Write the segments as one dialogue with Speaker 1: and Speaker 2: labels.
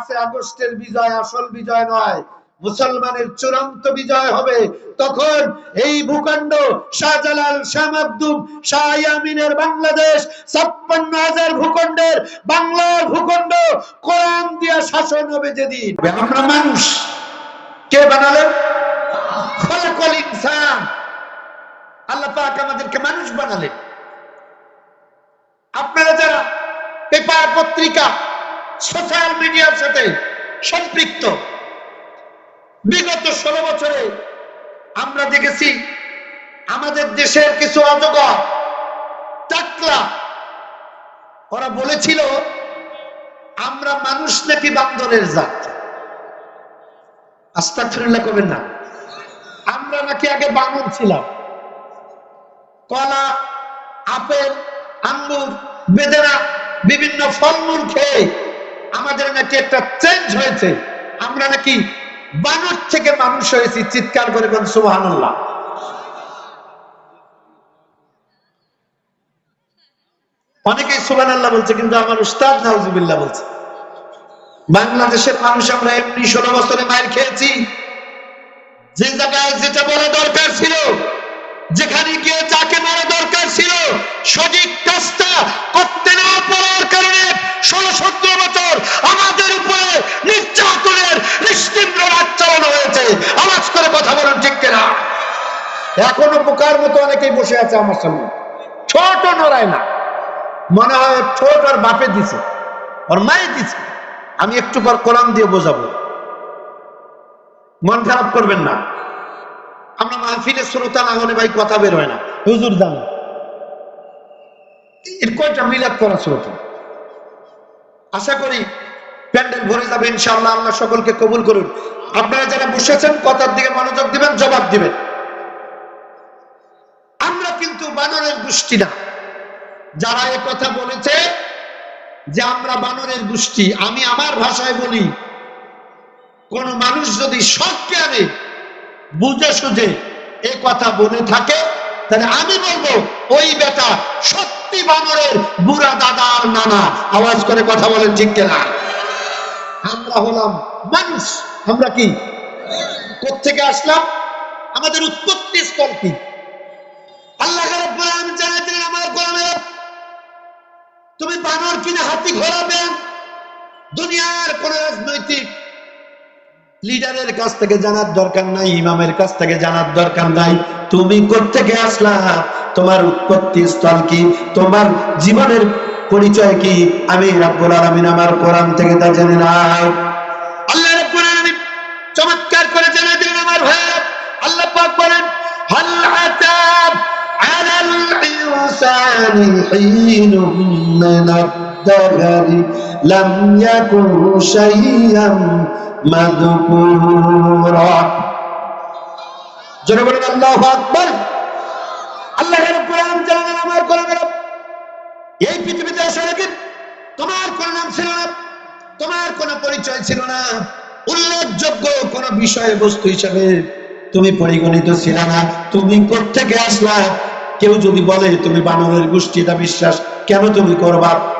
Speaker 1: পাঁচই আগস্টের বিজয় আসল বিজয় নয়, মুসলমানের চূড়ান্ত বিজয় হবে। তখন এই ভূখণ্ড শাহজালাল, শাহ মাকদুম, শাহ বাংলাদেশ, ছাপ্পান্ন হাজার ভূখণ্ডের বাংলার ভূখণ্ড কোরআন দিয়া শাসন হবে যেদিন। আমরা মানুষ। কে বানালেন? খলাকল আল্লাহ পাক আমাদেরকে মানুষ বানালেন। আপনারা যারা পেপার পত্রিকা সোশ্যাল মিডিয়ার সাথে সম্পৃক্ত। বিগত ষোলো বছরে আমরা দেখেছি আমাদের দেশের কিছু অজগর টাকলা ওরা বলেছিল, আমরা মানুষ নাকি বান্দরের জাত? আস্তাগফিরুল্লাহ করবেন না। আমরা নাকি আগে বানর ছিলাম। কলা, আপেল, আঙ্গুর, বেদেনা, বিভিন্ন ফলমূল খেয়ে আমাদের নাকি একটা চেঞ্জ হয়েছে। আমরা নাকি বানর থেকে মানুষ হয়েছি, চিৎকার করে কোন সুবহানাল্লাহ। অনেকেই সুবহানাল্লাহ বলছে, কিন্তু আমার উস্তাদ নাউজুবিল্লাহ বলছে। বাংলাদেশের মানুষ আমরা এমনি ষোলো বছরে মায়ের খেয়েছি। যে জায়গায় যেটা বলা দরকার ছিল, যেখানে গিয়ে যাকে মারা দরকার ছিল, সঠিক কাজটা করতে না পারার কারণে ষোলো সতেরো বছর আমাদের উপরে নির্যাতনের নিশ্চিন্দ্র রাজ চালানো হয়েছে। আওয়াজ করে কথা বলেন, ঠিক কিনা? এখনও পোকার মতো অনেকেই বসে আছে আমার সামনে। ছোট নড়ায় না। মনে হয় ছোট আর বাপে দিছে, ওর মায়ে দিছে। আমি একটু পর কোরআন দিয়ে বোঝাবো। মন খারাপ করবেন না। আমরা মাহফিলের শ্রোতা না হলে ভাই কথা বের হয় না। হুজুর জান। এর কয়টা মিলাদ করা শ্রোতা? আশা করি প্যান্ডেল ভরে যাবে, ইনশাআল্লাহ আল্লাহ সকলকে কবুল করুন। আপনারা যারা বসেছেন, কথার দিকে মনোযোগ দিবেন, জবাব দিবেন। আমরা কিন্তু বানরের গোষ্ঠী না। যারা এ কথা বলেছে যে আমরা বানরের গোষ্ঠী, আমি আমার ভাষায় বলি, কোন মানুষ যদি সবকে আনে বুঝে সুঝে এ কথা বলে থাকে, তাহলে আমি বলব, ওই বেটা সত্যি বানরের বুড়া দাদার নানা। আওয়াজ করে কথা বলেন, ঠিক কেনা? আমরা হলাম মানুষ। আমরা কি? থেকে আসলাম? আমাদের উৎপত্তি স্থল কি? আল্লাহ তুমি বানর কিনা হাতি ঘোরাবে? দুনিয়ার কোন রাজনৈতিক লিডারের কাছ থেকে জানার দরকার নাই, ইমামের কাছ থেকে জানার দরকার নাই। তুমি থেকে আসলা? তোমার উৎপত্তি স্থল কি? তোমার জীবনের পরিচয় কি? আমি রাব্বুল আলামিন আমার কোরআন থেকে তা জেনে নাও আল্লাহ রাব্বুল আলামিন চমৎকার করে জানা দিলেন আমার ভাই। আল্লাহ পাক বলেন, হাল আতা আলাল ইনসানি হিনুম মিনাদ দাহরি লাম ইয়াকুন শাইয়ান এই পৃথিবীতে আসার আগে তোমার কোনো নাম ছিল না, তোমার কোনো পরিচয় ছিল না। উল্লেখযোগ্য কোন হিসাবে তুমি পরিগণিত ছিল না। তুমি কোথেকে আসলা? কেউ যদি বলে, তুমি বানরের গোষ্ঠী, এটা বিশ্বাস, কেন তুমি করবা?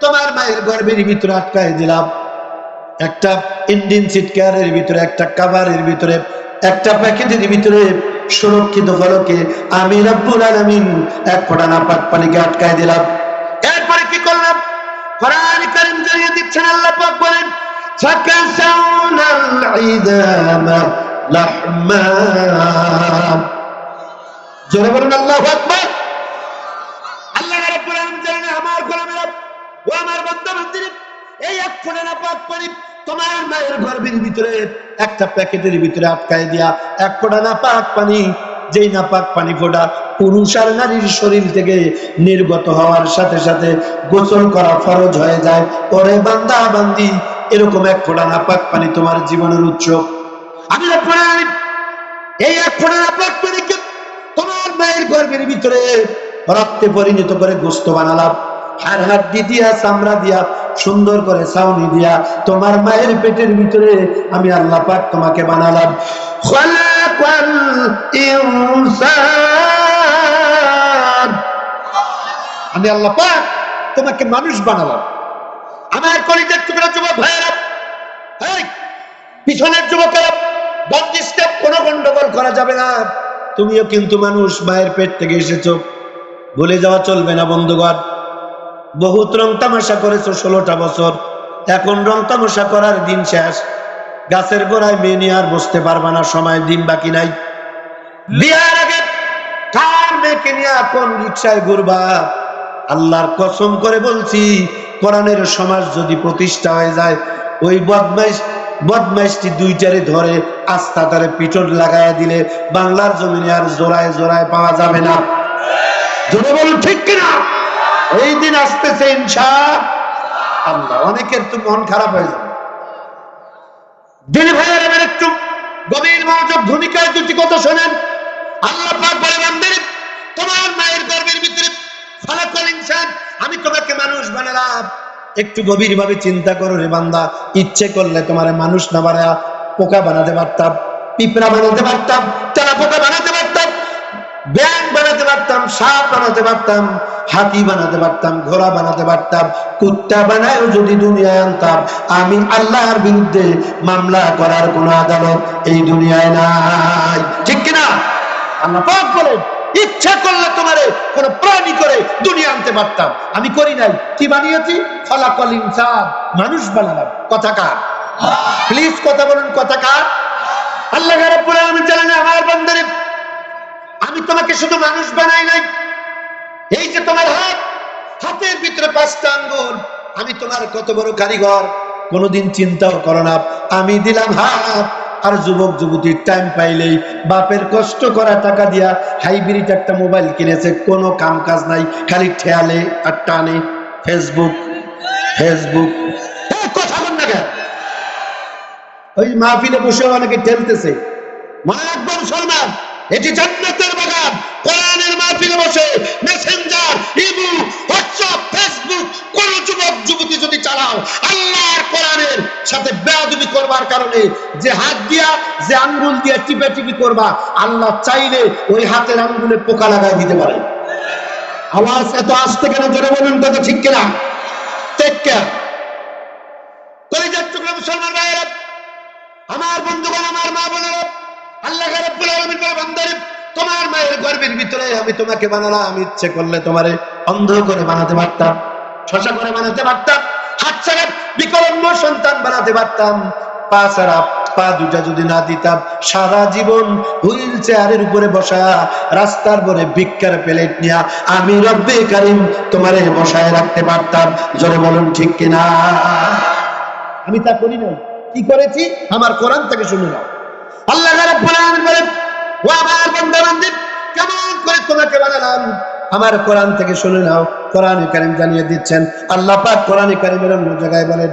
Speaker 1: তোমার মায়ের গর্ভের ভিতরে দিলাম। একটা ভিতরে একটা ভিতরে, একটা প্যাকেটের ভিতরে সুরক্ষিত ফলকে আমি রব্বুল আলামিন এক ফোঁটা নাপাক পানিকে আটকায় দিলাম। এরপরে কি করলাম? দিচ্ছেন, আল্লাহ পাক বলেন ফাকাসাউনাল ইদামা লাহমা জোরে বলুন আল্লাহু আকবার আল্লাহ রাব্বুল আলামিন জানেন আমার গোলামেরা ও আমার বান্দা বান্দিরা এই এক ফোঁটা নাপাক পানি তোমার মায়ের গর্ভের ভিতরে, একটা প্যাকেটের ভিতরে আটকায় দিয়া এক ফোঁটা না পাক পানি, যেই না পাক পানি ফোটা পুরুষ আর নারীর শরীর থেকে নির্গত হওয়ার সাথে সাথে গোসল করা ফরজ হয়ে যায়। পরে বান্দা বান্দি এরকম এক ফোঁটা না পাক পানি তোমার জীবনের উৎস। আমি এই এক ফোঁটা না পাক পানিকে তোমার মায়ের গর্ভের ভিতরে রক্তে পরিণত করে গোস্ত বানালাম। হাড় হাড্ডি দিয়া, চামড়া দিয়া, সুন্দর করে ছাউনি দিয়া তোমার মায়ের পেটের ভিতরে আমি আল্লাহ পাক তোমাকে বানালাম। আমি আল্লাহ পাক তোমাকে মানুষ বানালাম। আমার কলিজার টুকরা যুবক ভাইয়েরা এই, পিছনের যুবকেরা বন্দিস্টে কোনো গন্ডগোল করা যাবে না। তুমিও কিন্তু মানুষ মায়ের পেট থেকে এসেছ। ভুলে যাওয়া চলবে না বন্ধুগণ। বহুত রং তামাশা করেছ ষোলোটা বছর। এখন রং তামাশা করার দিন শেষ। গাছের গোড়ায় মেয়ে নিয়ে আর বসতে পারবা না সময় দিন বাকি নাই। বিয়ার আগে কার মেয়েকে নিয়ে এখন রিক্সায় ঘুরবা? আল্লাহর কসম করে বলছি কোরআনের সমাজ যদি প্রতিষ্ঠা হয়ে যায়, ওই বদমাইশ, বদমাইশটি দুইটারে ধরে আস্থা তারে পিটন লাগাইয়া দিলে বাংলার জমিনে আর জোড়ায় জোড়ায় পাওয়া যাবে না। জোরে বলুন, ঠিক কিনা? এই দিন আসতেছে ইনশা আল্লাহ, অনেকের তো মন খারাপ হয়ে যাবে। ভূমিকায় দুটি কথা শোনেন। আল্লাহ তোমার মায়ের গর্ভের ভিতরে আমি তোমাকে মানুষ বানালাম। একটু গভীর ভাবে চিন্তা করো রে বান্দা, ইচ্ছে করলে তোমার মানুষ না বানায়া পোকা বানাতে পারতাম, পিঁপড়া বানাতে পারতাম তেলা পোকা বানাতে পারতাম ব্যাং বানাতে পারতাম, সাপ বানাতে পারতাম, হাতি বানাতে পারতাম, ঘোড়া বানাতে পারতাম, কুত্তা বানায়ও যদি দুনিয়ায় আনতাম, আমি আল্লাহর বিরুদ্ধে মামলা করার কোন আদালত এই দুনিয়ায় নাই। ঠিক কিনা? আল্লাহ বলেন। ইচ্ছা করলে তোমারে কোন প্রাণী করে দুনিয়া আনতে পারতাম। আমি করি নাই। কি বানিয়েছি? ফলাকল ইনসান। মানুষ বানালাম। কথা কার? প্লিজ কথা বলুন, কথা কার? আল্লাহ আলামিন জানেন আমার বান্দারে, আমি তোমাকে শুধু মানুষ বানাই নাই। এই যে তোমার হাত, হাতের ভিতরে পাঁচটা আঙ্গুল আমি তোমার কত বড় কারিগর, কোনোদিন চিন্তাও করো না। আমি দিলাম হাত। আর যুবক যুবতীর টাইম পাইলেই বাপের কষ্ট করা টাকা দিয়া হাইব্রিড একটা মোবাইল কিনেছে, কোনো কাম কাজ নাই, খালি ঠেয়ালে আর টানে। ফেসবুক ফেসবুক কথা বল না কেন? ওই মাহফিলে বসে অনেকে ঠেলতেছে। মনে মুসলমান, এটি জান্নাতের বাগান। কোরআনের মাহফিলে বসে মেসেঞ্জার হোয়াটসঅ্যাপ ফেসবুক কোন যুবক, যুবতী যদি চালাও, আল্লাহর কোরআনের সাথে করবার কারণে যে হাত দিয়া, যে আঙ্গুল দিয়া টিপে টিপি করবা, আল্লাহ চাইলে ওই হাতের আঙ্গুলে পোকা লাগাই দিতে পারে। আওয়াজ এত আসতে কেন? জোরে বলুন, কথা ঠিক কিনা? বিকলঙ্গ সন্তান বানাতে পারতাম। পা ছাড়া পা দুটা যদি না দিতাম, সারা জীবন হুইল চেয়ারের উপরে বসা, রাস্তার পরে ভিক্ষার প্লেট নিয়া আমি রব্বে কারিম তোমারে বসায় রাখতে পারতাম। জোরে বলুন, ঠিক কিনা? আমি তা করি নাই। কি করেছি? আমার কোরআন থেকে শুনে নাও। আল্লাহ কেমন করে তোমাকে বানালাম? আমার কোরআন থেকে শুনে নাও। কোরআন কারীম জানিয়ে দিচ্ছেন। আল্লাহ পাক কোরআন কারীমের অন্য জায়গায় বলেন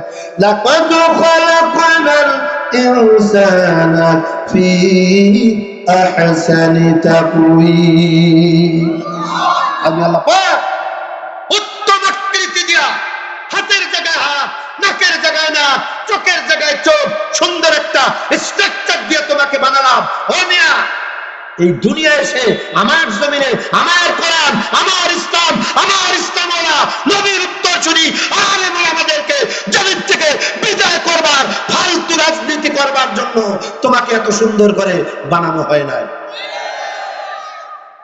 Speaker 1: চোখের জায়গায় চোখ, সুন্দর একটা স্ট্রাকচার দিয়ে তোমাকে বানালাম। ও মিয়া এই দুনিয়া এসে আমার জমিনে, আমার কোরআন আমার ইসলাম, আমার ইসলামওয়ালা, নবীর উত্তর শুনি আর আমাদেরকে জমিন থেকে বিদায় করবার, ফালতু রাজনীতি করবার জন্য তোমাকে এত সুন্দর করে বানানো হয় নাই।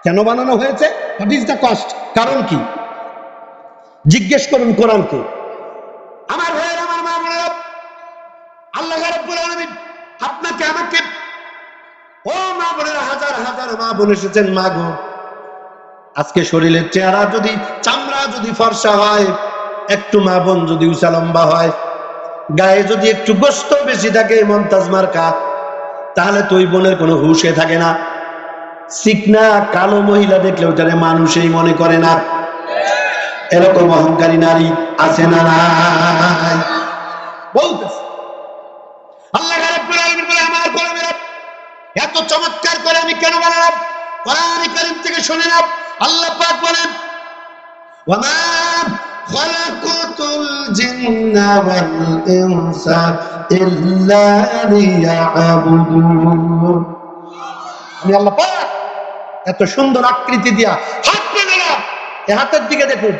Speaker 1: কেন বানানো হয়েছে? হোয়াট ইজ দ্য কস্ট কারণ কি? জিজ্ঞেস করুন কোরআনকে। আমার ভাইয়ের, আমার মা বোনেরা, আল্লাহ আপনাকে আমাকে ও মা বোনেরা, হাজার হাজার মা বোন এসেছেন মা গো। আজকে শরীরের চেহারা যদি, চামড়া যদি ফর্সা হয়, একটু মা বোন যদি উঁচা লম্বা হয়, গায়ে যদি একটু গোস্ত বেশি থাকে মন্তাজ মার্কা তাহলে তুই বোনের কোনো হুশে থাকে না। সিকনা কালো মহিলা দেখলে ওটারে মানুষই মনে করে না। এরকম অহংকারী নারী আছে না বলতেছে আল্লাহ রাব্বুল আলামিন বলে আমার কলমের এত চমৎকার করে আমি কেন বানালাম? কোরআন কারীম থেকে শুনে নাও। আল্লাহ পাক বলেন জিন্না আমি আল্লাহ এত সুন্দর আকৃতি দিয়া হাত হাতের দিকে দেখুন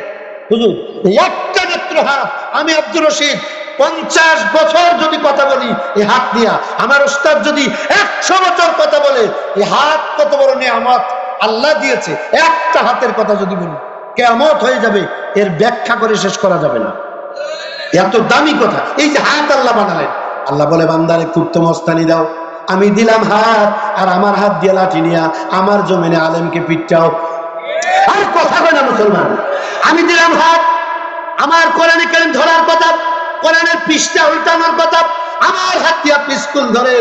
Speaker 1: একটা মাত্র হাত। আমি আব্দুর রশিদ পঞ্চাশ বছর যদি কথা বলি এই হাত দিয়া। আমার ওস্তাদ যদি একশো বছর কথা বলে এই হাত কত বড় নিয়ামত আল্লাহ দিয়েছে। একটা হাতের কথা যদি বলি কেমত হয়ে যাবে, এর ব্যাখ্যা করে শেষ করা যাবে না। এত দামি কথা। এই যে হাত আল্লাহ বানালেন। আল্লাহ বলে, বান্দারে কুর্ত মস্তানি দাও। আমি দিলাম হাত, আর আমার হাত দিয়ে লাঠি নিয়া আমার জমিনে আলেমকে পিটটাও আর কথা কয় না মুসলমান। আমি দিলাম হাত, আমার কোরআনে কেন ধরার কথা। কোরআনের পৃষ্ঠা উল্টানোর কথা। আমার হাত দিয়া পিস্তুল ধরে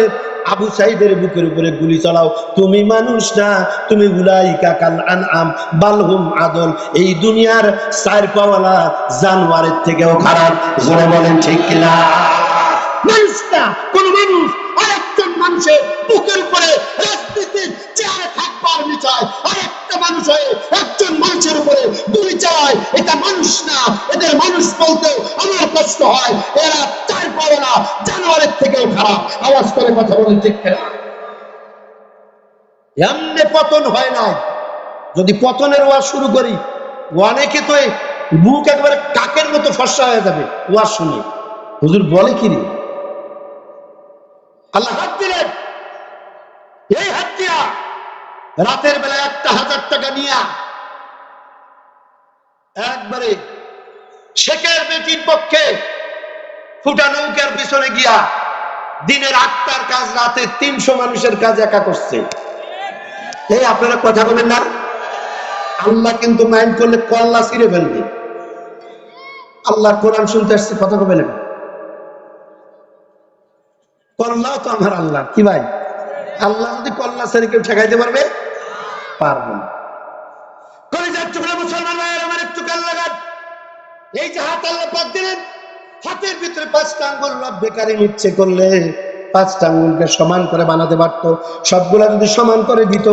Speaker 1: আবু সাইদের বুকের উপরে গুলি চালাও। তুমি মানুষ না, তুমি আদল। এই দুনিয়ার চার পাওয়ালা জানোয়ারের থেকেও খারাপ। জোরে বলেন, ঠিক কিনা মানুষ না কোন মানুষ, আরেকজন মানুষের বুকের উপরে রাজনীতির চেয়ারে থাকবার এটা মানুষ না, এদের মানুষ বলতে আমার কষ্ট হয়, এরা চার পাবে না, জানোয়ারের থেকেও খারাপ। আওয়াজ করে কথা বলে ঠিক না এমনি পতন হয় না। যদি পতনের ওয়াজ শুরু করি, অনেকে তো বুক একবারে কাকের মতো ফর্সা হয়ে যাবে, ওয়াজ শুনে। হুজুর বলে কি রে? আল্লাহ হাত দিলেন। এই হাত দিয়া রাতের বেলা একটা হাজার টাকা নিয়া একবারে শেখের বেটির পক্ষে ফুটা নৌকার পিছনে গিয়া দিনের আটটার কাজ, রাতে তিনশো মানুষের কাজ একা করছে। এই আপনারা কথা বলেন না? আল্লাহ কিন্তু মাইন্ড করলে কল্লা ছিঁড়ে ফেলবে। আল্লাহ কোরআন শুনতে আসছে, কথা কবে না কল্লাও তো আমার আল্লাহ, কি ভাই? আল্লাহ যদি কল্লা ছেড়ে কেউ ঠেকাইতে পারবে? পারবে না কলেজের টুকরা মুসলমান ভাইয়ের আমার একটু কাল লাগান এই যে হাত আল্লাহ পাক দিলেন, হাতের ভিতরে পাঁচটা আঙ্গুল রব বেকারি ইচ্ছে করলে পাঁচটা আঙ্গুলকে সমান করে বানাতে পারতো। সবগুলা যদি সমান করে দিত,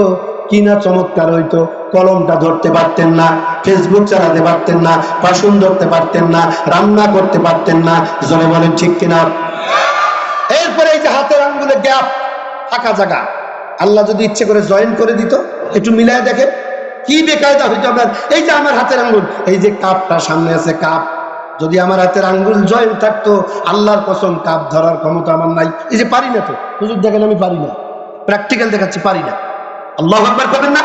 Speaker 1: কি না চমৎকার হইতো। কলমটা ধরতে পারতেন না, ফেসবুক চালাতে পারতেন না বাসন ধরতে পারতেন না, রান্না করতে পারতেন না। জনে বলেন ঠিক কিনা? এরপরে এই যে হাতের আঙ্গুলে গ্যাপ ফাঁকা জায়গা। আল্লাহ যদি ইচ্ছে করে জয়েন করে দিত, একটু মিলায় দেখে কি বেকায়দা হইতো আপনার? এই যে আমার হাতের আঙ্গুল, এই যে কাপটা সামনে আছে কাপ। যদি আমার হাতের আঙ্গুল জয়েন্ট থাকতো, আল্লাহর কসম, কাপ ধরার ক্ষমতা আমার নাই। এই যে পারি না তো। হুজুর, দেখেন আমি পারি না। প্র্যাকটিক্যাল দেখাচ্ছি, পারি না। আল্লাহ একবার করবেন না?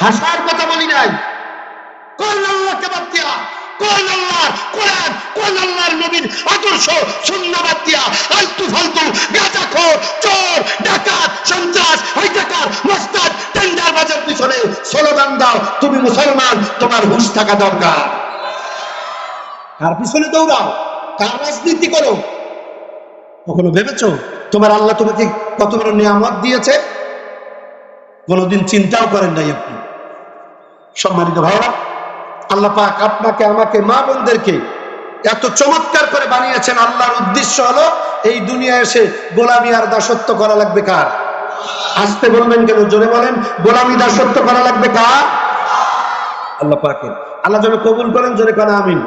Speaker 1: হাসার কথা বলি নাই। কোন আল্লাহকে বাদ দিয়া। পিছনে রাজনীতি করো? কখনো ভেবেছো তোমার আল্লাহ তোমাকে কত বড় নিয়ামত দিয়েছে? কোনোদিন চিন্তাও করেন নাই আপনি। সম্মানিত ভাইরা আল্লাহ পাক আপনাকে, আমাকে, মা বোনদেরকে এত চমৎকার করে বানিয়েছেন। আল্লাহর উদ্দেশ্য হলো এই দুনিয়া এসে গোলামি আর দাসত্ব করা লাগবে কার? আসতে বলবেন কেন? জোরে বলেন, গোলামি, দাসত্ব করা লাগবে কার? আল্লাহ পাকের। আল্লাহ যেন কবুল করেন, জোরে কানা আমিন।